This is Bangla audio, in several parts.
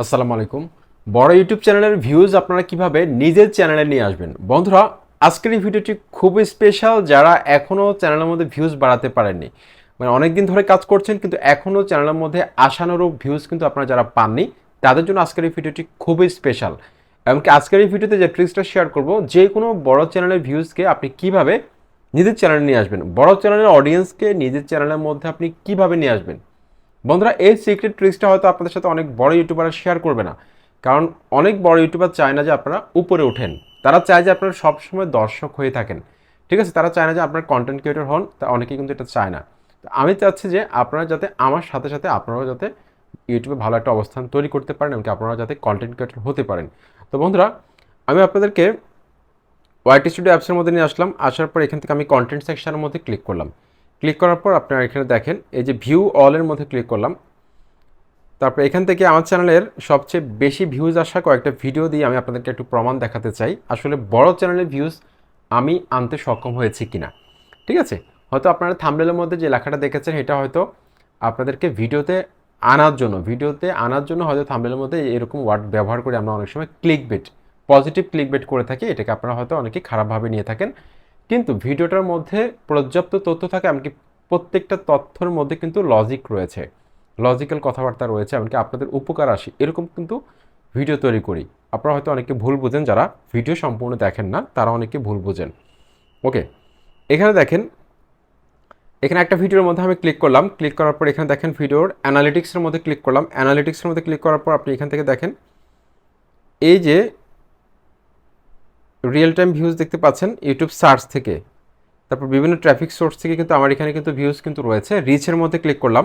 আসসালামু আলাইকুম। বড় ইউটিউব চ্যানেলের ভিউজ আপনারা কীভাবে নিজের চ্যানেলে নিয়ে আসবেন? বন্ধুরা, আজকের এই ভিডিওটি খুবই স্পেশাল যারা এখনও চ্যানেলের মধ্যে ভিউজ বাড়াতে পারেননি। মানে অনেক দিন ধরে কাজ করছেন, কিন্তু এখনও চ্যানেলের মধ্যে আশানুরূপ ভিউজ কিন্তু আপনারা যারা পাননি, তাদের জন্য আজকের এই ভিডিওটি খুবই স্পেশাল এমনকি আজকের এই ভিডিওতে যে ট্রিক্সটা শেয়ার করব, যে কোনো বড় চ্যানেলের ভিউজকে আপনি কীভাবে নিজের চ্যানেলে নিয়ে আসবেন? বড় চ্যানেলের অডিয়েন্সকে নিজের চ্যানেলের মধ্যে আপনি কীভাবে নিয়ে আসবেন? বন্ধুরা, এই সিক্রেট ট্রিক্সটা হয়তো আপনাদের সাথে অনেক বড় ইউটিউবাররা শেয়ার করবে না। কারণ অনেক বড় ইউটিউবার চায় না যে আপনারা উপরে ওঠেন। তারা চায় যে আপনারা সবসময় দর্শক হয়ে থাকেন। ঠিক আছে? তারা চায় না যে আপনার কন্টেন্ট ক্রিয়েটর হন, তা অনেকেই কিন্তু এটা চায় না। আমি চাচ্ছি যে আপনারা যাতে আমার সাথে সাথে আপনারাও যাতে ইউটিউবে ভালো একটা অবস্থান তৈরি করতে পারেন এমনকি আপনারা যাতে কন্টেন্ট ক্রিয়েটর হতে পারেন। তো বন্ধুরা, আমি আপনাদেরকে ওয়াইটি স্টুডিও অ্যাপসের মধ্যে নিয়ে আসলাম। আসার পর এখান থেকে আমি কন্টেন্ট সেকশনের মধ্যে ক্লিক করলাম। ক্লিক করার পর আপনারা এখানে দেখেন, এই যে ভিউ অলের মধ্যে ক্লিক করলাম। তারপর এখান থেকে আমার চ্যানেলের সবচেয়ে বেশি ভিউজ আসা কয়েকটা ভিডিও দিয়ে আমি আপনাদেরকে একটু প্রমাণ দেখাতে চাই। আসলে বড় চ্যানেলের ভিউজ আমি আনতে সক্ষম হয়েছি কিনা। ঠিক আছে? হয়তো আপনারা থামলের মধ্যে যে লেখাটা দেখেছেন, এটা হয়তো আপনাদেরকে ভিডিওতে আনার জন্য ভিডিওতে আনার জন্য হয়তো থামলের মধ্যে এরকম ওয়ার্ড ব্যবহার করে আমরা অনেক সময় click bait positive click bait করে থাকি। এটাকে আপনারা হয়তো অনেকে খারাপভাবে নিয়ে থাকেন। কিন্তু ভিডিওটার মধ্যে পর্যাপ্ত তথ্য থাকে, এমনকি প্রত্যেকটা তথ্যের মধ্যে কিন্তু লজিক রয়েছে। লজিক্যাল কথাবার্তা রয়েছে, এমনকি আপনাদের উপকার আসে। এরকম কিন্তু ভিডিও তৈরি করি। আপনারা হয়তো অনেকে ভুল বুঝেন, যারা ভিডিও সম্পূর্ণ দেখেন না, তারা অনেকে ভুল বুঝেন। ওকে এখানে দেখেন, এখানে একটা ভিডিওর মধ্যে আমি ক্লিক করলাম। ক্লিক করার পর এখানে দেখেন ভিডিওর অ্যানালিটিক্সের মধ্যে ক্লিক করলাম। অ্যানালিটিক্সের মধ্যে ক্লিক করার পর আপনি এখান থেকে দেখেন, এই যে রিয়েল টাইম ভিউজ দেখতে পাচ্ছেন ইউটিউব সার্চ থেকে। তারপর বিভিন্ন ট্রাফিক সোর্স থেকে কিন্তু আমার এখানে কিন্তু ভিউজ কিন্তু রয়েছে। রিচের মধ্যে ক্লিক করলাম।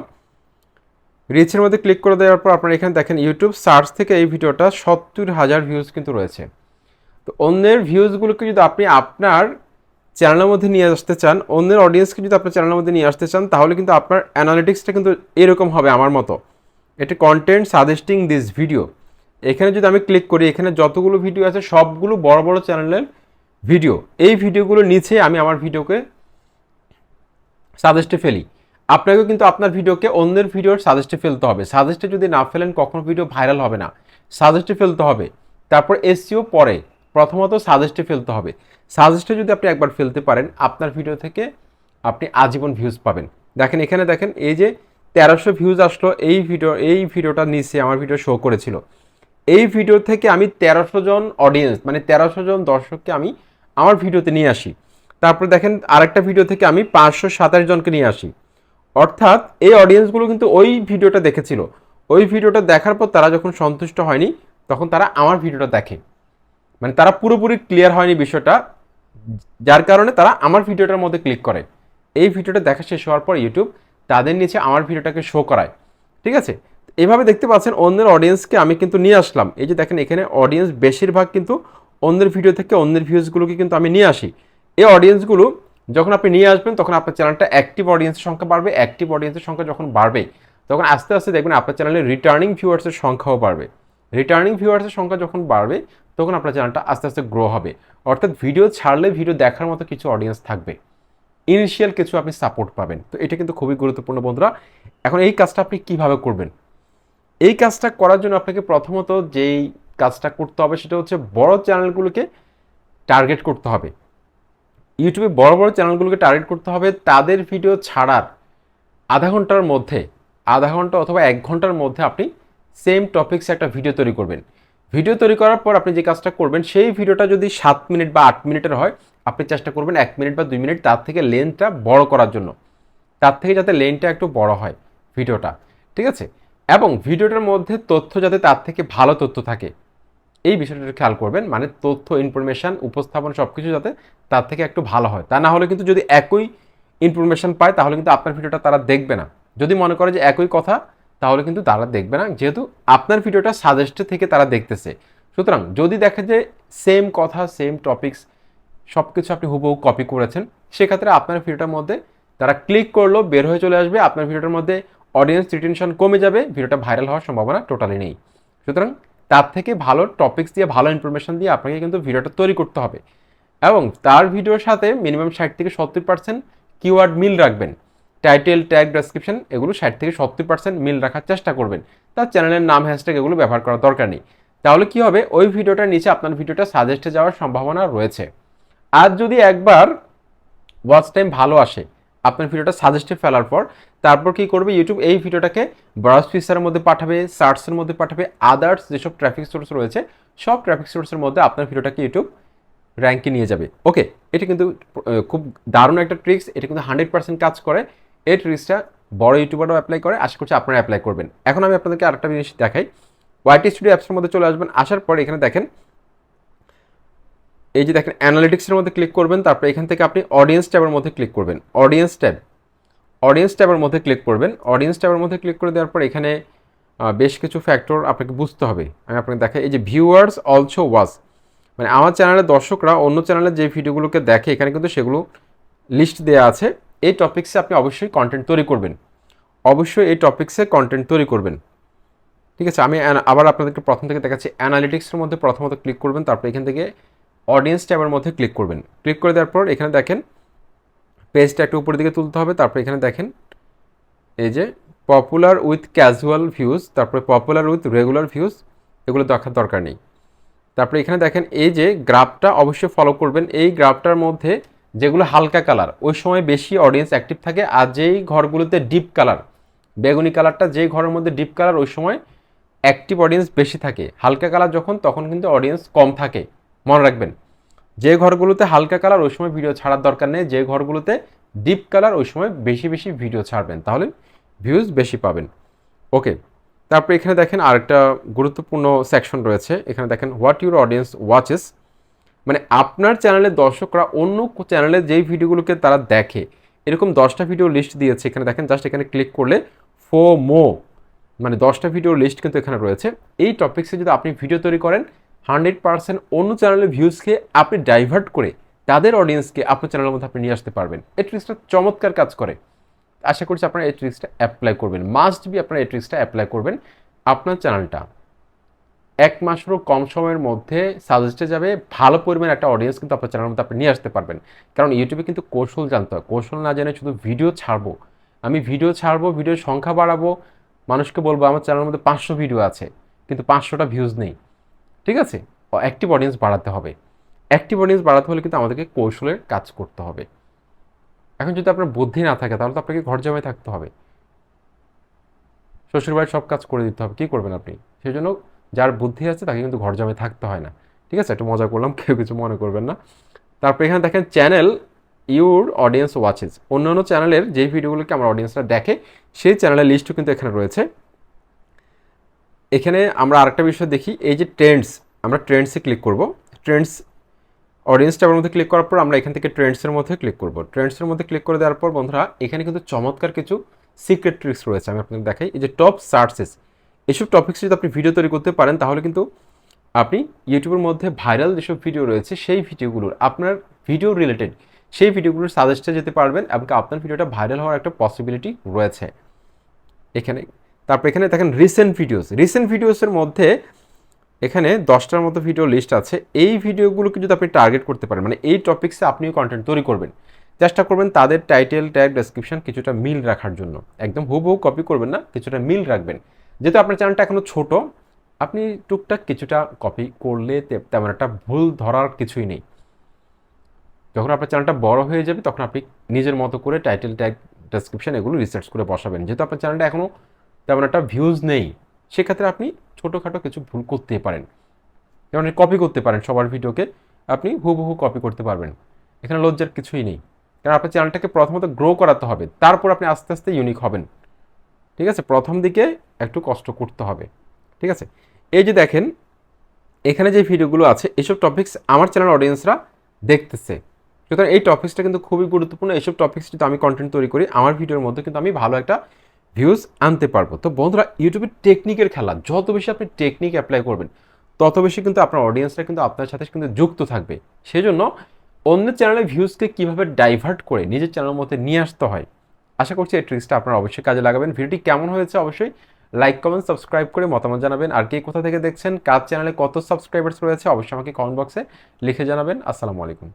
রিচের মধ্যে ক্লিক করে দেওয়ার পর আপনারা এখানে দেখেন ইউটিউব সার্চ থেকে এই ভিডিওটা সত্তর হাজার ভিউজ কিন্তু রয়েছে। তো অন্যের ভিউজগুলোকে যদি আপনি আপনার চ্যানেলের মধ্যে নিয়ে আসতে চান, অন্যের অডিয়েন্সকে যদি আপনার চ্যানেলের মধ্যে নিয়ে আসতে চান, তাহলে কিন্তু আপনার অ্যানালিটিক্সটা কিন্তু এরকম হবে আমার মতো। এটা কন্টেন্ট সাজেস্টিং দিস ভিডিও এখানে যদি আমি ক্লিক করি, এখানে যতগুলো ভিডিও আছে, সবগুলো বড় বড় চ্যানেলের ভিডিও এই ভিডিওগুলো নিচে আমি আমার ভিডিওকে সাজেস্টে ফেলি। আপনাকেও কিন্তু আপনার ভিডিওকে অন্যের ভিডিওর সাজেস্টে ফেলতে হবে। সাজেস্টে যদি না ফেলেন, কখনো ভিডিও ভাইরাল হবে না। সাজেস্টে ফেলতে হবে। তারপর এসিও পরে প্রথমত সাজেস্টে ফেলতে হবে। সাজেস্টে যদি আপনি একবার ফেলতে পারেন, আপনার ভিডিও থেকে আপনি আজীবন ভিউজ পাবেন। দেখেন, এখানে দেখেন, এই যে তেরোশো ভিউজ আসলো, এই ভিডিও এই ভিডিওটা নিচে আমার ভিডিও শো করেছিল। এই ভিডিও থেকে আমি তেরোশো জন অডিয়েন্স মানে তেরোশো জন দর্শককে আমি আমার ভিডিওতে নিয়ে আসি। তারপর দেখেন আরেকটা ভিডিও থেকে আমি পাঁচশো সাতাশ জনকে নিয়ে আসি। অর্থাৎ এই অডিয়েন্সগুলো কিন্তু ওই ভিডিওটা দেখেছিল। ওই ভিডিওটা দেখার পর তারা যখন সন্তুষ্ট হয়নি, তখন তারা আমার ভিডিওটা দেখে। মানে তারা পুরোপুরি ক্লিয়ার হয়নি বিষয়টা, যার কারণে তারা আমার ভিডিওটার মধ্যে ক্লিক করে। এই ভিডিওটা দেখা শেষ হওয়ার পর ইউটিউব তাদের নিচে আমার ভিডিওটাকে শো করায়। ঠিক আছে? এভাবে দেখতে পাচ্ছেন অন্যের অডিয়েন্সকে আমি কিন্তু নিয়ে আসলাম। এই যে দেখেন, এখানে অডিয়েন্স বেশিরভাগ কিন্তু অন্যের ভিডিও থেকে অন্যের ভিউজগুলোকে কিন্তু আমি নিয়ে আসি। এই অডিয়েন্সগুলো যখন আপনি নিয়ে আসবেন, তখন আপনার চ্যানেলটা অ্যাক্টিভ অডিয়েন্সের সংখ্যা বাড়বে। অ্যাক্টিভ অডিয়েন্সের সংখ্যা যখন বাড়বে তখন আস্তে আস্তে দেখবেন আপনার চ্যানেলে রিটার্নিং ভিউয়ার্সের সংখ্যাও বাড়বে। রিটার্নিং ভিউয়ার্সের সংখ্যা যখন বাড়বে, তখন আপনার চ্যানেলটা আস্তে আস্তে গ্রো হবে। অর্থাৎ ভিডিও ছাড়লে ভিডিও দেখার মতো কিছু অডিয়েন্স থাকবে। ইনিশিয়াল কিছু আপনি সাপোর্ট পাবেন। তো এটা কিন্তু খুবই গুরুত্বপূর্ণ বন্ধুরা। এখন এই কাজটা আপনি কীভাবে করবেন? এই কাজটা করার জন্য আপনাকে প্রথমত যেই কাজটা করতে হবে সেটা হচ্ছে বড় চ্যানেলগুলোকে টার্গেট করতে হবে। ইউটিউবে বড় বড় চ্যানেলগুলোকে টার্গেট করতে হবে, তাদের ভিডিও ছাড়ার আধা ঘণ্টার মধ্যে, আধা ঘণ্টা অথবা এক ঘণ্টার মধ্যে আপনি সেম টপিক্সে একটা ভিডিও তৈরি করবেন। ভিডিও তৈরি করার পর আপনি যে কাজটা করবেন, সেই ভিডিওটা যদি সাত মিনিট বা আট মিনিটের হয়, আপনি চেষ্টা করবেন এক মিনিট বা দুই মিনিট তার থেকে লেন্থটা বড় করার জন্য। তার থেকে যাতে লেনটা একটু বড় হয় ভিডিওটা ঠিক আছে? এবং ভিডিওটার মধ্যে তথ্য যাতে তার থেকে ভালো তথ্য থাকে। এই বিষয়টা খেয়াল করবেন মানে তথ্য ইনফরমেশান উপস্থাপন সব কিছু যাতে তার থেকে একটু ভালো হয়। তা না হলে কিন্তু যদি একই ইনফরমেশান পায়, তাহলে কিন্তু আপনার ভিডিওটা তারা দেখবে না। যদি মনে করে যে একই কথা, তাহলে কিন্তু তারা দেখবে না, যেহেতু আপনার ভিডিওটা সাজেস্টে থেকে তারা দেখতেছে। সুতরাং যদি দেখে যে সেম কথা সেম টপিকস সব কিছু আপনি হুবহু কপি করেছেন, সেক্ষেত্রে আপনার ভিডিওটার মধ্যে তারা ক্লিক করল বের হয়ে চলে আসবে, আপনার ভিডিওটার মধ্যে অডিয়েন্স রিটেনশন কমে যাবে, ভিডিওটা ভাইরাল হওয়ার সম্ভাবনা টোটালি নেই। সুতরাং তার থেকে ভালো টপিক্স দিয়ে, ভালো ইনফরমেশন দিয়ে আপনাকে কিন্তু ভিডিওটা তৈরি করতে হবে। এবং তার ভিডিওর সাথে মিনিমাম ষাট থেকে সত্তর পার্সেন্ট কিওয়ার্ড মিল রাখবেন। টাইটেল ট্যাগ ডেসক্রিপশন এগুলো ষাট থেকে সত্তর পার্সেন্ট মিল রাখার চেষ্টা করবেন। তার চ্যানেলের নাম হ্যাশট্যাগ এগুলো ব্যবহার করার দরকার নেই। তাহলে কি হবে? ওই ভিডিওটার নিচে আপনার ভিডিওটা সাজেস্টে যাওয়ার সম্ভাবনা রয়েছে। আর যদি একবার ওয়াচ টাইম ভালো আসে আপনার ভিডিওটা সাজেস্টে ফেলার পর, তারপর কি করবে? ইউটিউব এই ভিডিওটাকে ব্রাউজ ফিচারের মধ্যে পাঠাবে সার্চের মধ্যে পাঠাবে আদার্স যেসব ট্রাফিক সোর্স রয়েছে, সব ট্রাফিক সোর্সের মধ্যে আপনার ভিডিওটাকে ইউটিউব র্যাঙ্কে নিয়ে যাবে। ওকে এটা কিন্তু খুব দারুণ একটা ট্রিক্স এটা কিন্তু হান্ড্রেড পার্সেন্ট কাজ করে। এই ট্রিক্সটা বড় ইউটিউবারও অ্যাপ্লাই করে, আশা করছি আপনারা অ্যাপ্লাই করবেন। এখন আমি আপনাদেরকে আরেকটা জিনিস দেখাই। ওয়াইটি স্টুডিও অ্যাপসের মধ্যে চলে আসবেন, আসার পর এখানে দেখেন এই যে দেখেন অ্যানালিটিক্সের মধ্যে ক্লিক করবেন, তারপর এখান থেকে আপনি অডিয়েন্স ট্যাবের মধ্যে ক্লিক করবেন। Audience tab. অডিয়েন্স ট্যাবের মধ্যে ক্লিক করবেন। অডিয়েন্স ট্যাবের মধ্যে ক্লিক করে দেওয়ার পর এখানে বেশ কিছু ফ্যাক্টর আপনাকে বুঝতে হবে। আমি আপনাকে দেখাই, এই যে ভিউয়ার্স অলসো ওয়াজ মানে আমার চ্যানেলের দর্শকরা অন্য চ্যানেলে যে ভিডিওগুলোকে দেখে, এখানে কিন্তু সেগুলো লিস্ট দেওয়া আছে। এই টপিক্সে আপনি অবশ্যই কন্টেন্ট তৈরি করবেন। অবশ্যই এই টপিক্সে কন্টেন্ট তৈরি করবেন। ঠিক আছে? আমি আবার আপনাদেরকে প্রথম থেকে দেখাচ্ছি। অ্যানালিটিক্সের মধ্যে প্রথমত ক্লিক করবেন, তারপর এখান থেকে অডিয়েন্স ট্যাবের মধ্যে ক্লিক করবেন। ক্লিক করে দেওয়ার পর এখানে দেখেন পেজটা একটু উপরের দিকে তুলতে হবে, তারপর এখানে দেখেন এই যে পপুলার উইথ ক্যাজুয়াল ভিউজ তারপরে পপুলার উইথ রেগুলার ভিউজ এগুলো দেখার দরকার নেই। তারপরে এখানে দেখেন এই যে গ্রাফটা অবশ্যই ফলো করবেন। এই গ্রাফটার মধ্যে যেগুলো হালকা কালার ওই সময় বেশি অডিয়েন্স অ্যাক্টিভ থাকে আর যেই ঘরগুলোতে ডিপ কালার বেগুনি কালারটা যেই ঘরের মধ্যে ডিপ কালার ওই সময় অ্যাক্টিভ অডিয়েন্স বেশি থাকে। হালকা কালার যখন, তখন কিন্তু অডিয়েন্স কম থাকে। মনে রাখবেন, যে ঘরগুলোতে হালকা কালার ওই সময় ভিডিও ছাড়ার দরকার নেই, যে ঘরগুলোতে ডিপ কালার ওই সময় বেশি বেশি ভিডিও ছাড়বেন, তাহলে ভিউজ বেশি পাবেন। ওকে তারপরে এখানে দেখেন আরেকটা গুরুত্বপূর্ণ সেকশন রয়েছে, এখানে দেখেন হোয়াট ইউর অডিয়েন্স ওয়াচেস মানে আপনার চ্যানেলের দর্শকরা অন্য চ্যানেলে যেই ভিডিওগুলোকে তারা দেখে, এরকম দশটা ভিডিও লিস্ট দিয়েছে, এখানে দেখেন জাস্ট এখানে ক্লিক করলে ফো মো মানে দশটা ভিডিও লিস্ট কিন্তু এখানে রয়েছে। এই টপিক্সে যদি আপনি ভিডিও তৈরি করেন হান্ড্রেড পার্সেন্ট অন্য চ্যানেলের ভিউজকে আপনি ডাইভার্ট করে তাদের অডিয়েন্সকে আপনার চ্যানেলের মধ্যে আপনি নিয়ে আসতে পারবেন। এই ট্রিক্সটা চমৎকার কাজ করে। আশা করছি আপনারা এই ট্রিক্সটা অ্যাপ্লাই করবেন। মাস্ট বি আপনারা এই ট্রিক্সটা অ্যাপ্লাই করবেন আপনার চ্যানেলটা এক মাসেরও কম সময়ের মধ্যে সাজেস্টে যাবে, ভালো পরিমাণ একটা অডিয়েন্স কিন্তু আপনার চ্যানেলের মধ্যে আপনি নিয়ে আসতে পারবেন। কারণ ইউটিউবে কিন্তু কৌশল জানতে হয়। কৌশল না জেনে শুধু ভিডিও ছাড়বো। আমি ভিডিও ছাড়বো ভিডিওর সংখ্যা বাড়াবো, মানুষকে বলব, আমার চ্যানেলের মধ্যে পাঁচশো ভিডিও আছে। কিন্তু পাঁচশোটা ভিউজ নেই। ঠিক আছে? অ্যাক্টিভ অডিয়েন্স বাড়াতে হবে। অ্যাক্টিভ অডিয়েন্স বাড়াতে হলে কিন্তু আমাদেরকে কৌশলের কাজ করতে হবে। এখন যদি আপনার বুদ্ধি না থাকে, তাহলে তো আপনাকে ঘর জমায় থাকতে হবে। শ্বশুরবাড়ির সব কাজ করে দিতে হবে। কী করবেন আপনি? সেই জন্য যার বুদ্ধি আছে, তাকে কিন্তু ঘর জমায় থাকতে হয় না। ঠিক আছে? একটু মজা করলাম, কেউ কিছু মনে করবেন না। তারপর এখানে দেখেন চ্যানেল ইউর অডিয়েন্স ওয়াচেস অন্যান্য চ্যানেলের যেই ভিডিওগুলোকে আমার অডিয়েন্সরা দেখে, সেই চ্যানেলের লিস্টও কিন্তু এখানে রয়েছে। এখানে আমরা আরেকটা বিষয় দেখি, এই যে ট্রেন্ডস আমরা ট্রেন্ডসে ক্লিক করব। ট্রেন্ডস অডিয়েন্স ট্যাবের মধ্যে ক্লিক করার পর আমরা এখান থেকে ট্রেন্ডসের মধ্যে ক্লিক করব। ট্রেন্ডসের মধ্যে ক্লিক করে দেওয়ার পর বন্ধুরা, এখানে কিন্তু চমৎকার কিছু সিক্রেট ট্রিক্স রয়েছে, আমি আপনাদের দেখাই। এই যে টপ সার্চেস এসব টপিক্স যদি আপনি ভিডিও তৈরি করতে পারেন, তাহলে কিন্তু আপনি ইউটিউবের মধ্যে ভাইরাল যেসব ভিডিও রয়েছে, সেই ভিডিওগুলোর আপনার ভিডিও রিলেটেড সেই ভিডিওগুলোর সাজেস্টে যেতে পারবেন এবং আপনার ভিডিওটা ভাইরাল হওয়ার একটা পসিবিলিটি রয়েছে। এখানে তারপর এখানে দেখেন রিসেন্ট ভিডিওস রিসেন্ট ভিডিওসের মধ্যে এখানে দশটার মতো ভিডিও লিস্ট আছে। এই ভিডিওগুলোকে যদি আপনি টার্গেট করতে পারেন মানে এই টপিক্সে আপনিও কন্টেন্ট তৈরি করবেন, চেষ্টা করবেন তাদের টাইটেল ট্যাগ ডেসক্রিপশন কিছুটা মিল রাখার জন্য। একদম হুবহু কপি করবেন না, কিছুটা মিল রাখবেন। যেহেতু আপনার চ্যানেলটা এখনও ছোট, আপনি টুকটাক কিছুটা কপি করলে তেমন একটা ভুল ধরার কিছুই নেই। যখন আপনার চ্যানেলটা বড় হয়ে যাবে, তখন আপনি নিজের মতো করে টাইটেল ট্যাগ ডেসক্রিপশন এগুলো রিসার্চ করে বসাবেন। যেহেতু আপনার চ্যানেলটা এখনও তেমন একটা ভিউজ নেই, সেক্ষেত্রে আপনি ছোটোখাটো কিছু ভুল করতে পারেন। যেমন কপি করতে পারেন সবার ভিডিওকে, আপনি হুবহু কপি করতে পারবেন। এখানে লজ্জার কিছুই নেই। কারণ আপনার চ্যানেলটাকে প্রথমত গ্রো করাতে হবে, তারপর আপনি আস্তে আস্তে ইউনিক হবেন। ঠিক আছে? প্রথম দিকে একটু কষ্ট করতে হবে। ঠিক আছে? এই যে দেখেন, এখানে যে ভিডিওগুলো আছে, এসব টপিক্স আমার চ্যানেল অডিয়েন্সরা দেখতেছে। সুতরাং এই টপিক্সটা কিন্তু খুবই গুরুত্বপূর্ণ। এইসব টপিক্স যদি আমি কন্টেন্ট তৈরি করি, আমার ভিডিওর মধ্যে কিন্তু আমি ভালো একটা ভিউজ আনতে পারব। তো বন্ধুরা ইউটিউবের টেকনিকের খেলা, যত বেশি আপনি টেকনিক অ্যাপ্লাই করবেন, তত বেশি কিন্তু আপনার অডিয়েন্সরা কিন্তু আপনার সাথে কিন্তু যুক্ত থাকবে। সেই জন্য অন্য চ্যানেলের ভিউজকে কীভাবে ডাইভার্ট করে নিজের চ্যানেলের মধ্যে নিয়ে আসতে হয়, আশা করছি এই ট্রিক্সটা আপনারা অবশ্যই কাজে লাগাবেন। ভিডিওটি কেমন হয়েছে অবশ্যই লাইক কমেন্ট সাবস্ক্রাইব করে মতামত জানাবেন। আর কে কোথা থেকে দেখছেন, কার চ্যানেলে কত সাবস্ক্রাইবার্স রয়েছে, অবশ্যই আমাকে কমেন্ট বক্সে লিখে জানাবেন। আসসালামু আলাইকুম।